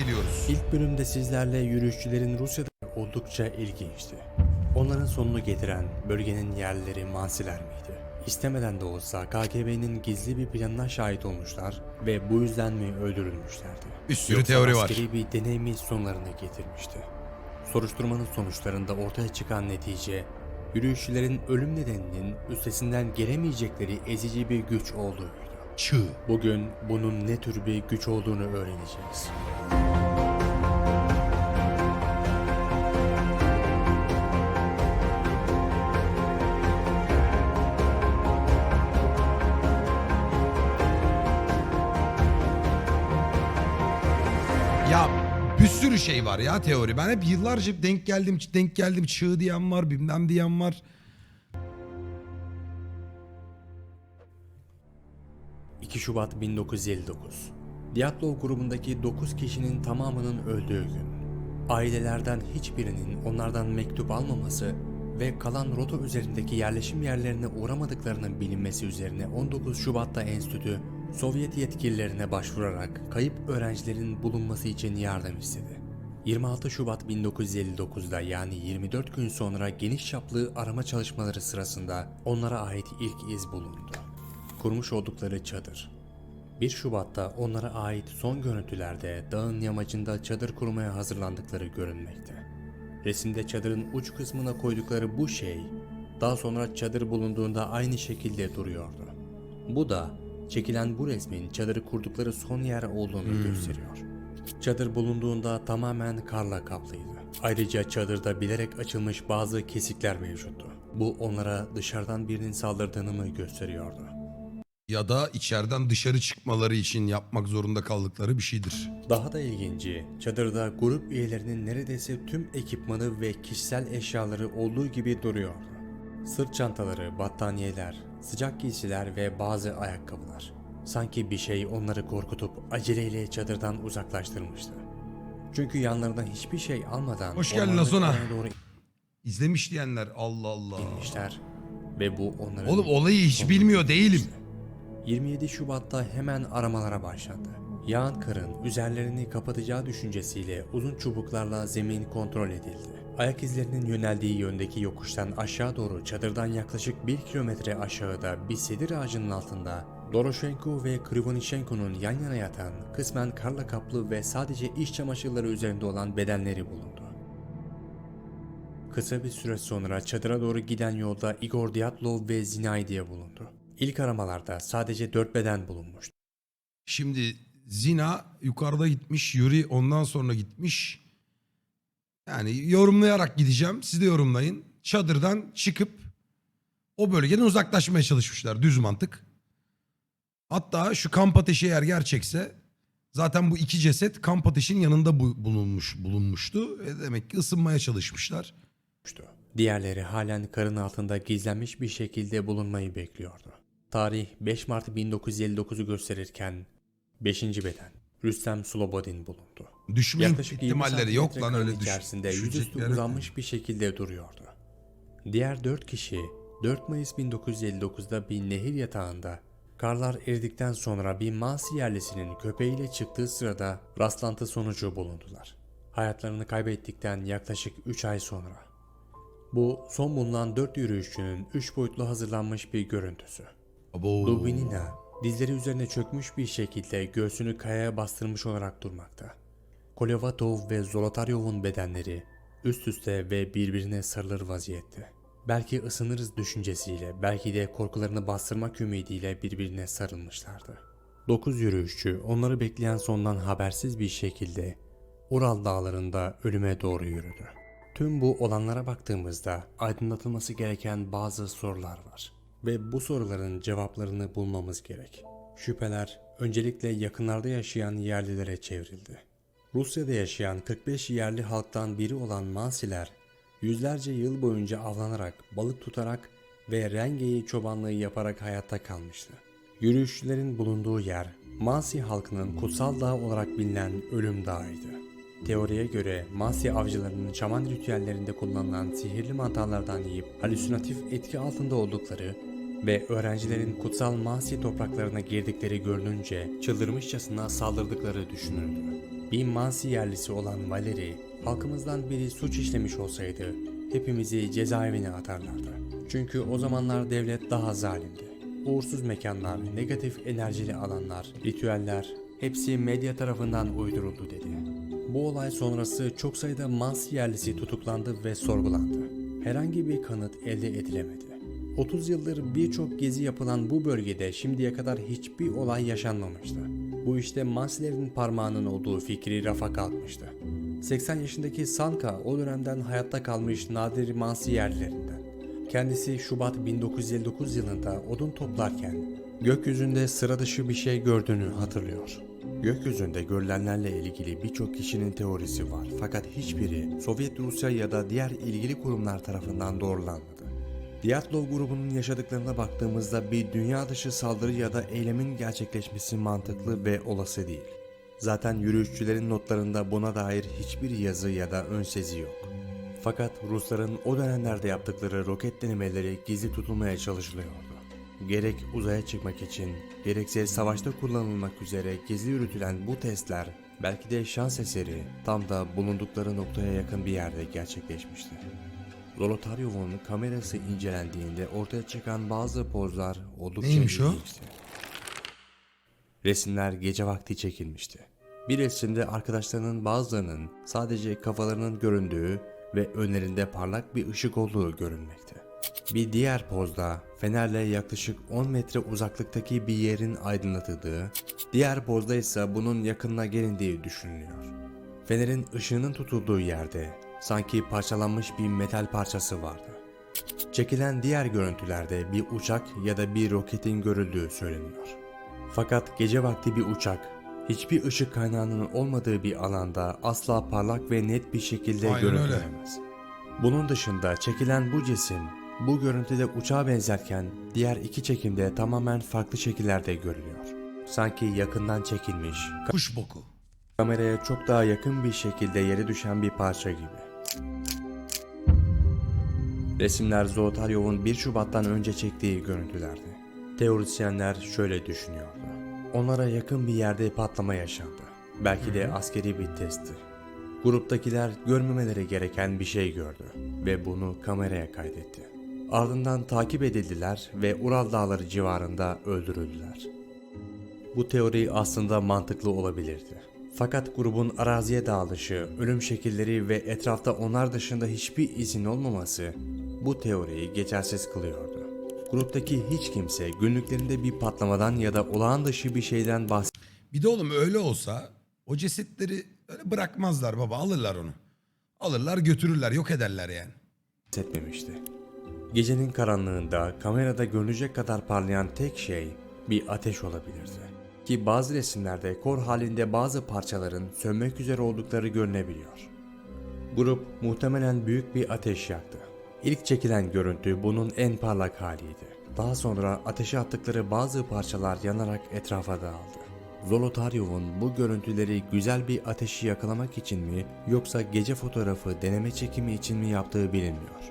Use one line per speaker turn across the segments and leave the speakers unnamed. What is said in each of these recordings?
diliyoruz.
İlk bölümde sizlerle yürüyüşçülerin Rusya'da oldukça ilginçti. Onların sonunu getiren bölgenin yerlileri Mansiler miydi? İstemeden de olsa KGB'nin gizli bir planına şahit olmuşlar ve bu yüzden mi öldürülmüşlerdi?
Bir sürü
Yoksa
teori var.
askeri bir deney mi sonlarını getirmişti? Soruşturmanın sonuçlarında ortaya çıkan netice, yürüyüşçülerin ölüm nedeninin üstesinden gelemeyecekleri ezici bir güç olduğuydu.
Çığ.
Bugün bunun ne tür bir güç olduğunu öğreneceğiz.
Sürü şey var ya teori. Ben hep yıllarca denk geldim, denk geldim. Çığ diyen var, bilmem diyen var.
...2 Şubat 1959. Diatlov grubundaki 9 kişinin tamamının öldüğü gün. Ailelerden hiçbirinin onlardan mektup almaması ve kalan rota üzerindeki yerleşim yerlerine uğramadıklarının bilinmesi üzerine 19 Şubat'ta enstitü Sovyet yetkililerine başvurarak kayıp öğrencilerin bulunması için yardım istedi. 26 Şubat 1959'da yani 24 gün sonra geniş çaplı arama çalışmaları sırasında onlara ait ilk iz bulundu. Kurmuş oldukları çadır. 1 Şubat'ta onlara ait son görüntülerde dağın yamacında çadır kurmaya hazırlandıkları görünmekte. Resimde çadırın uç kısmına koydukları bu şey, daha sonra çadır bulunduğunda aynı şekilde duruyordu. Bu da çekilen bu resmin çadırı kurdukları son yer olduğunu gösteriyor. Çadır bulunduğunda tamamen karla kaplıydı. Ayrıca çadırda bilerek açılmış bazı kesikler mevcuttu. Bu onlara dışarıdan birinin saldırdığını mı gösteriyordu?
Ya da içeriden dışarı çıkmaları için yapmak zorunda kaldıkları bir şeydir.
Daha da ilginci, çadırda grup üyelerinin neredeyse tüm ekipmanı ve kişisel eşyaları olduğu gibi duruyordu. Sırt çantaları, battaniyeler, sıcak giysiler ve bazı ayakkabılar. Sanki bir şey onları korkutup aceleyle çadırdan uzaklaştırmıştı. Çünkü yanlarına hiçbir şey almadan
Hoş geldin Lazona.
doğru
İzlemiş diyenler Allah Allah.
inmişler ve bu onların
Oğlum olayı hiç bilmiyor değilim.
27 Şubat'ta hemen aramalara başlandı. Yağan karın üzerlerini kapatacağı düşüncesiyle uzun çubuklarla zemin kontrol edildi. Ayak izlerinin yöneldiği yöndeki yokuştan aşağı doğru çadırdan yaklaşık 1 kilometre aşağıda bir sedir ağacının altında Doroshenko ve Krivonichenko'nun yan yana yatan, kısmen karla kaplı ve sadece iş çamaşırları üzerinde olan bedenleri bulundu. Kısa bir süre sonra çadıra doğru giden yolda Igor Dyatlov ve Zinaidiye bulundu. İlk aramalarda sadece dört beden bulunmuştu.
Şimdi Zina yukarıda gitmiş, Yuri ondan sonra gitmiş. Yani yorumlayarak gideceğim. Siz de yorumlayın. Çadırdan çıkıp o bölgeden uzaklaşmaya çalışmışlar. Düz mantık. Hatta şu kamp ateşi eğer gerçekse zaten bu iki ceset kamp ateşinin yanında bu- bulunmuş bulunmuştu. E demek ki ısınmaya çalışmışlar.
Diğerleri halen karın altında gizlenmiş bir şekilde bulunmayı bekliyordu. Tarih 5 Mart 1959'u gösterirken 5. beden Rüstem Slobodin bulundu.
Düşme
Yaklaşık 20
ihtimalleri yok lan öyle düş.
içerisinde yüzüstü uzanmış bir şekilde duruyordu. Diğer 4 kişi 4 Mayıs 1959'da bir nehir yatağında karlar eridikten sonra bir Mansi yerlisinin köpeğiyle çıktığı sırada rastlantı sonucu bulundular. Hayatlarını kaybettikten yaklaşık 3 ay sonra. Bu son bulunan 4 yürüyüşçünün 3 boyutlu hazırlanmış bir görüntüsü.
Abo.
Dubinina dizleri üzerine çökmüş bir şekilde göğsünü kayaya bastırmış olarak durmakta. Kolevatov ve Zolotaryov'un bedenleri üst üste ve birbirine sarılır vaziyette. Belki ısınırız düşüncesiyle, belki de korkularını bastırmak ümidiyle birbirine sarılmışlardı. Dokuz yürüyüşçü onları bekleyen sondan habersiz bir şekilde Ural dağlarında ölüme doğru yürüdü. Tüm bu olanlara baktığımızda aydınlatılması gereken bazı sorular var ve bu soruların cevaplarını bulmamız gerek. Şüpheler öncelikle yakınlarda yaşayan yerlilere çevrildi. Rusya'da yaşayan 45 yerli halktan biri olan Mansiler, yüzlerce yıl boyunca avlanarak, balık tutarak ve rengeyi çobanlığı yaparak hayatta kalmıştı. Yürüyüşçülerin bulunduğu yer, Mansi halkının kutsal dağ olarak bilinen Ölüm Dağı'ydı. Teoriye göre Mansi avcılarının şaman ritüellerinde kullanılan sihirli mantarlardan yiyip halüsinatif etki altında oldukları ve öğrencilerin kutsal Mansi topraklarına girdikleri görününce çıldırmışçasına saldırdıkları düşünüldü. Bir Mansi yerlisi olan Valeri, halkımızdan biri suç işlemiş olsaydı hepimizi cezaevine atarlardı. Çünkü o zamanlar devlet daha zalimdi. Uğursuz mekanlar, negatif enerjili alanlar, ritüeller hepsi medya tarafından uyduruldu dedi. Bu olay sonrası çok sayıda Mansi yerlisi tutuklandı ve sorgulandı. Herhangi bir kanıt elde edilemedi. 30 yıldır birçok gezi yapılan bu bölgede şimdiye kadar hiçbir olay yaşanmamıştı. Bu işte Mansilerin parmağının olduğu fikri rafa kalkmıştı. 80 yaşındaki Sanka o dönemden hayatta kalmış nadir Mansi yerlilerinden. Kendisi Şubat 1959 yılında odun toplarken gökyüzünde sıra dışı bir şey gördüğünü hatırlıyor. Gökyüzünde görülenlerle ilgili birçok kişinin teorisi var fakat hiçbiri Sovyet Rusya ya da diğer ilgili kurumlar tarafından doğrulanmadı. Diatlov grubunun yaşadıklarına baktığımızda bir dünya dışı saldırı ya da eylemin gerçekleşmesi mantıklı ve olası değil. Zaten yürüyüşçülerin notlarında buna dair hiçbir yazı ya da ön sezi yok. Fakat Rusların o dönemlerde yaptıkları roket denemeleri gizli tutulmaya çalışılıyordu. Gerek uzaya çıkmak için, gerekse savaşta kullanılmak üzere gizli yürütülen bu testler belki de şans eseri tam da bulundukları noktaya yakın bir yerde gerçekleşmişti. Zolotaryov'un kamerası incelendiğinde ortaya çıkan bazı pozlar oldukça
Neymiş o?
ilginçti. Resimler gece vakti çekilmişti. Bir resimde arkadaşlarının bazılarının sadece kafalarının göründüğü ve önlerinde parlak bir ışık olduğu görünmekte. Bir diğer pozda fenerle yaklaşık 10 metre uzaklıktaki bir yerin aydınlatıldığı, diğer pozda ise bunun yakınına gelindiği düşünülüyor. Fenerin ışığının tutulduğu yerde sanki parçalanmış bir metal parçası vardı. Çekilen diğer görüntülerde bir uçak ya da bir roketin görüldüğü söyleniyor. Fakat gece vakti bir uçak hiçbir ışık kaynağının olmadığı bir alanda asla parlak ve net bir şekilde
Aynen öyle.
görüntülemez. Bunun dışında çekilen bu cisim bu görüntüde uçağa benzerken diğer iki çekimde tamamen farklı şekillerde görülüyor. Sanki yakından çekilmiş,
Kuş boku.
kameraya çok daha yakın bir şekilde yere düşen bir parça gibi. Resimler Zolotaryov'un 1 Şubat'tan önce çektiği görüntülerdi. Teorisyenler şöyle düşünüyordu. Onlara yakın bir yerde patlama yaşandı. Belki de askeri bir testti. Gruptakiler görmemeleri gereken bir şey gördü ve bunu kameraya kaydetti. Ardından takip edildiler ve Ural Dağları civarında öldürüldüler. Bu teori aslında mantıklı olabilirdi. Fakat grubun araziye dağılışı, ölüm şekilleri ve etrafta onlar dışında hiçbir izin olmaması bu teoriyi geçersiz kılıyordu. Gruptaki hiç kimse günlüklerinde bir patlamadan ya da olağan dışı bir şeyden
Bir de oğlum öyle olsa o cesetleri öyle bırakmazlar baba alırlar onu. Alırlar götürürler yok ederler yani.
bahsetmemişti. Gecenin karanlığında kamerada görünecek kadar parlayan tek şey bir ateş olabilirdi. Ki bazı resimlerde kor halinde bazı parçaların sönmek üzere oldukları görünebiliyor. Grup muhtemelen büyük bir ateş yaktı. İlk çekilen görüntü bunun en parlak haliydi. Daha sonra ateşe attıkları bazı parçalar yanarak etrafa dağıldı. Zolotaryov'un bu görüntüleri güzel bir ateşi yakalamak için mi yoksa gece fotoğrafı deneme çekimi için mi yaptığı bilinmiyor.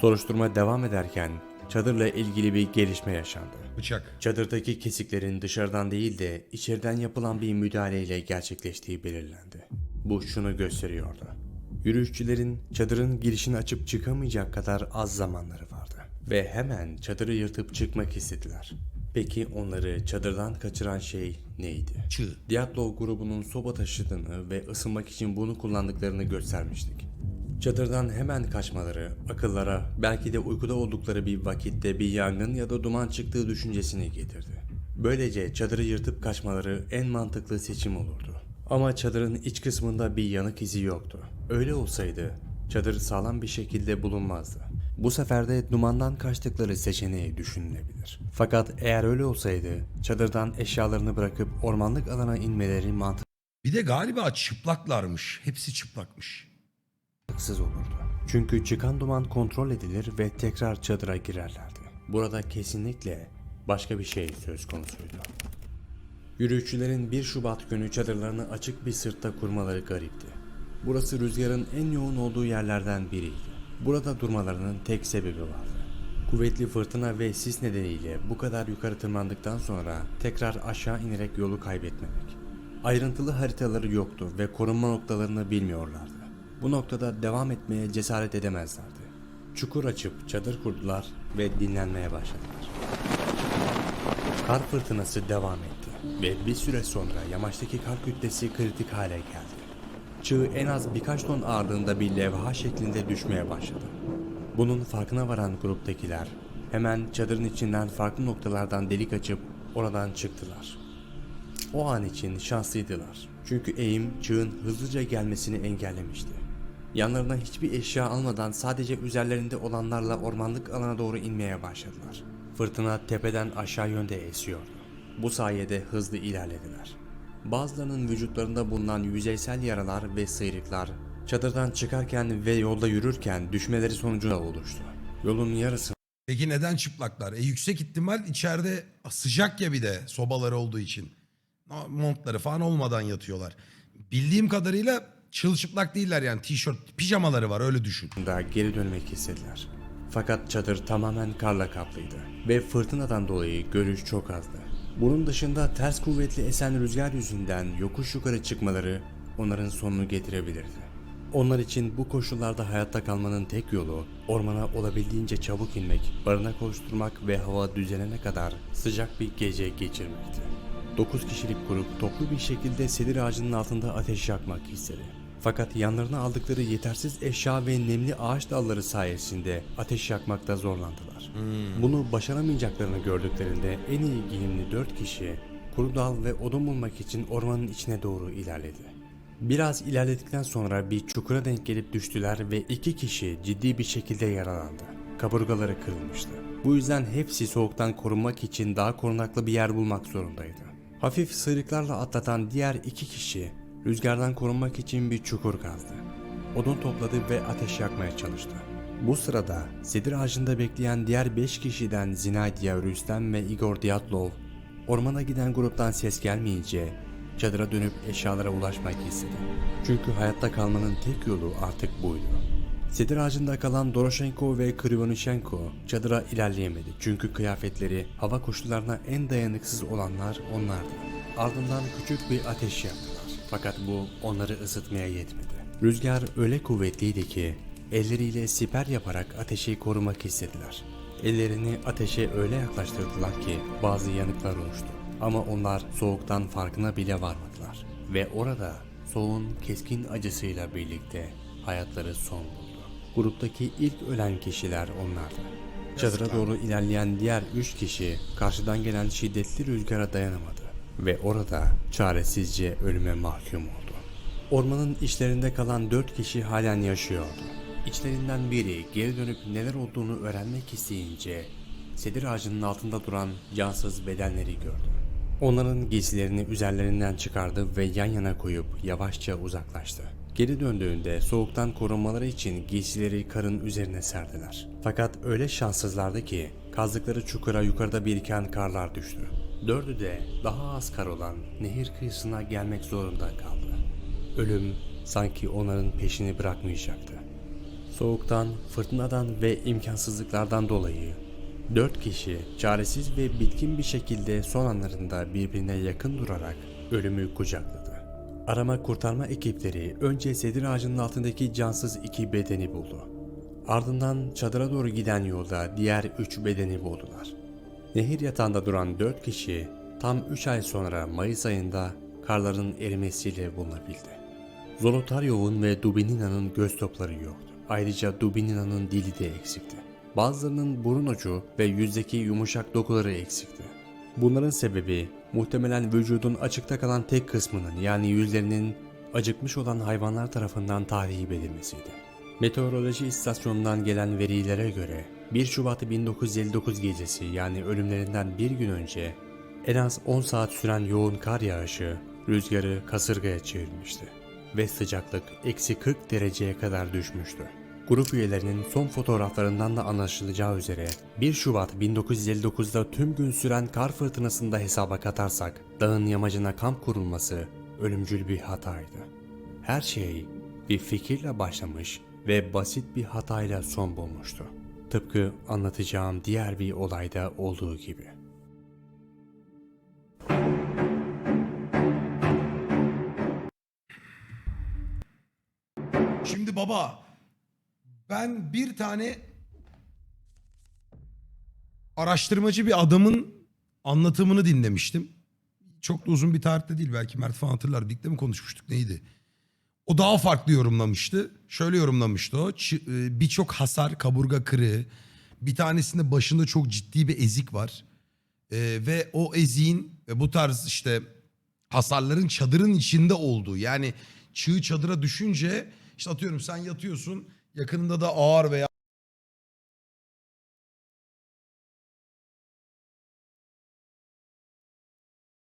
Soruşturma devam ederken çadırla ilgili bir gelişme yaşandı.
Bıçak.
Çadırdaki kesiklerin dışarıdan değil de içeriden yapılan bir müdahaleyle gerçekleştiği belirlendi. Bu şunu gösteriyordu. Yürüyüşçülerin çadırın girişini açıp çıkamayacak kadar az zamanları vardı. Ve hemen çadırı yırtıp çıkmak istediler. Peki onları çadırdan kaçıran şey neydi?
Çığ.
Diatlov grubunun soba taşıdığını ve ısınmak için bunu kullandıklarını göstermiştik. Çadırdan hemen kaçmaları, akıllara belki de uykuda oldukları bir vakitte bir yangın ya da duman çıktığı düşüncesini getirdi. Böylece çadırı yırtıp kaçmaları en mantıklı seçim olurdu. Ama çadırın iç kısmında bir yanık izi yoktu. Öyle olsaydı çadır sağlam bir şekilde bulunmazdı. Bu sefer de dumandan kaçtıkları seçeneği düşünülebilir. Fakat eğer öyle olsaydı çadırdan eşyalarını bırakıp ormanlık alana inmeleri mantıklı
Bir de galiba çıplaklarmış. Hepsi çıplakmış.
Haksız olurdu. Çünkü çıkan duman kontrol edilir ve tekrar çadıra girerlerdi. Burada kesinlikle başka bir şey söz konusuydu. Yürüyüşçülerin 1 Şubat günü çadırlarını açık bir sırtta kurmaları garipti. Burası rüzgarın en yoğun olduğu yerlerden biriydi. Burada durmalarının tek sebebi vardı. Kuvvetli fırtına ve sis nedeniyle bu kadar yukarı tırmandıktan sonra tekrar aşağı inerek yolu kaybetmemek. Ayrıntılı haritaları yoktu ve korunma noktalarını bilmiyorlardı. Bu noktada devam etmeye cesaret edemezlerdi. Çukur açıp çadır kurdular ve dinlenmeye başladılar. Kar fırtınası devam etti ve bir süre sonra yamaçtaki kar kütlesi kritik hale geldi. Çığ en az birkaç ton ağırlığında bir levha şeklinde düşmeye başladı. Bunun farkına varan gruptakiler hemen çadırın içinden farklı noktalardan delik açıp oradan çıktılar. O an için şanslıydılar. Çünkü eğim çığın hızlıca gelmesini engellemişti. Yanlarına hiçbir eşya almadan sadece üzerlerinde olanlarla ormanlık alana doğru inmeye başladılar. Fırtına tepeden aşağı yönde esiyordu. Bu sayede hızlı ilerlediler. Bazılarının vücutlarında bulunan yüzeysel yaralar ve sıyrıklar çadırdan çıkarken ve yolda yürürken düşmeleri sonucunda oluştu. Yolun yarısı
Peki neden çıplaklar? E yüksek ihtimal içeride sıcak ya bir de sobaları olduğu için. Montları falan olmadan yatıyorlar. Bildiğim kadarıyla çılçıplak değiller yani tişört, pijamaları var öyle düşün.
da geri dönmek istediler. Fakat çadır tamamen karla kaplıydı ve fırtınadan dolayı görüş çok azdı. Bunun dışında ters kuvvetli esen rüzgar yüzünden yokuş yukarı çıkmaları onların sonunu getirebilirdi. Onlar için bu koşullarda hayatta kalmanın tek yolu ormana olabildiğince çabuk inmek, barına koşturmak ve hava düzelene kadar sıcak bir gece geçirmekti. 9 kişilik grup toplu bir şekilde sedir ağacının altında ateş yakmak istedi. Fakat yanlarına aldıkları yetersiz eşya ve nemli ağaç dalları sayesinde ateş yakmakta zorlandılar. Bunu başaramayacaklarını gördüklerinde en iyi giyimli 4 kişi kuru dal ve odun bulmak için ormanın içine doğru ilerledi. Biraz ilerledikten sonra bir çukura denk gelip düştüler ve iki kişi ciddi bir şekilde yaralandı. Kaburgaları kırılmıştı. Bu yüzden hepsi soğuktan korunmak için daha korunaklı bir yer bulmak zorundaydı. Hafif sıyrıklarla atlatan diğer iki kişi rüzgardan korunmak için bir çukur kazdı. Odun topladı ve ateş yakmaya çalıştı. Bu sırada sedir ağacında bekleyen diğer 5 kişiden Zinaydia Rüstem ve Igor Dyatlov ormana giden gruptan ses gelmeyince çadıra dönüp eşyalara ulaşmak istedi. Çünkü hayatta kalmanın tek yolu artık buydu. Sedir ağacında kalan Doroshenko ve Krivonishenko çadıra ilerleyemedi çünkü kıyafetleri hava koşullarına en dayanıksız olanlar onlardı. Ardından küçük bir ateş yaktılar. Fakat bu onları ısıtmaya yetmedi. Rüzgar öyle kuvvetliydi ki elleriyle siper yaparak ateşi korumak istediler. Ellerini ateşe öyle yaklaştırdılar ki bazı yanıklar oluştu. Ama onlar soğuktan farkına bile varmadılar. Ve orada soğuğun keskin acısıyla birlikte hayatları son buldu. Gruptaki ilk ölen kişiler onlardı. Çadıra doğru ilerleyen diğer üç kişi karşıdan gelen şiddetli rüzgara dayanamadı ve orada çaresizce ölüme mahkum oldu. Ormanın içlerinde kalan dört kişi halen yaşıyordu. İçlerinden biri geri dönüp neler olduğunu öğrenmek isteyince sedir ağacının altında duran cansız bedenleri gördü. Onların giysilerini üzerlerinden çıkardı ve yan yana koyup yavaşça uzaklaştı. Geri döndüğünde soğuktan korunmaları için giysileri karın üzerine serdiler. Fakat öyle şanssızlardı ki kazdıkları çukura yukarıda biriken karlar düştü. Dördü de daha az kar olan nehir kıyısına gelmek zorunda kaldı. Ölüm sanki onların peşini bırakmayacaktı. Soğuktan, fırtınadan ve imkansızlıklardan dolayı dört kişi çaresiz ve bitkin bir şekilde son anlarında birbirine yakın durarak ölümü kucakladı. Arama kurtarma ekipleri önce sedir ağacının altındaki cansız iki bedeni buldu. Ardından çadıra doğru giden yolda diğer üç bedeni buldular. Nehir yatağında duran dört kişi tam üç ay sonra Mayıs ayında karların erimesiyle bulunabildi. Zolotaryov'un ve Dubinina'nın göz topları yoktu. Ayrıca Dubinina'nın dili de eksikti. Bazılarının burun ucu ve yüzdeki yumuşak dokuları eksikti. Bunların sebebi muhtemelen vücudun açıkta kalan tek kısmının yani yüzlerinin acıkmış olan hayvanlar tarafından tahrip edilmesiydi. Meteoroloji istasyonundan gelen verilere göre 1 Şubat 1959 gecesi yani ölümlerinden bir gün önce en az 10 saat süren yoğun kar yağışı rüzgarı kasırgaya çevirmişti ve sıcaklık eksi 40 dereceye kadar düşmüştü. Grup üyelerinin son fotoğraflarından da anlaşılacağı üzere 1 Şubat 1959'da tüm gün süren kar fırtınasında hesaba katarsak dağın yamacına kamp kurulması ölümcül bir hataydı. Her şey bir fikirle başlamış ve basit bir hatayla son bulmuştu. Tıpkı anlatacağım diğer bir olayda olduğu gibi.
Şimdi baba ben bir tane araştırmacı bir adamın anlatımını dinlemiştim. Çok da uzun bir tarihte değil belki Mert falan hatırlar. Birlikte mi konuşmuştuk neydi? O daha farklı yorumlamıştı. Şöyle yorumlamıştı o. E, Birçok hasar, kaburga kırığı. Bir tanesinde başında çok ciddi bir ezik var. E, ve o eziğin ve bu tarz işte hasarların çadırın içinde olduğu. Yani çığ çadıra düşünce işte atıyorum sen yatıyorsun yakınında da ağır veya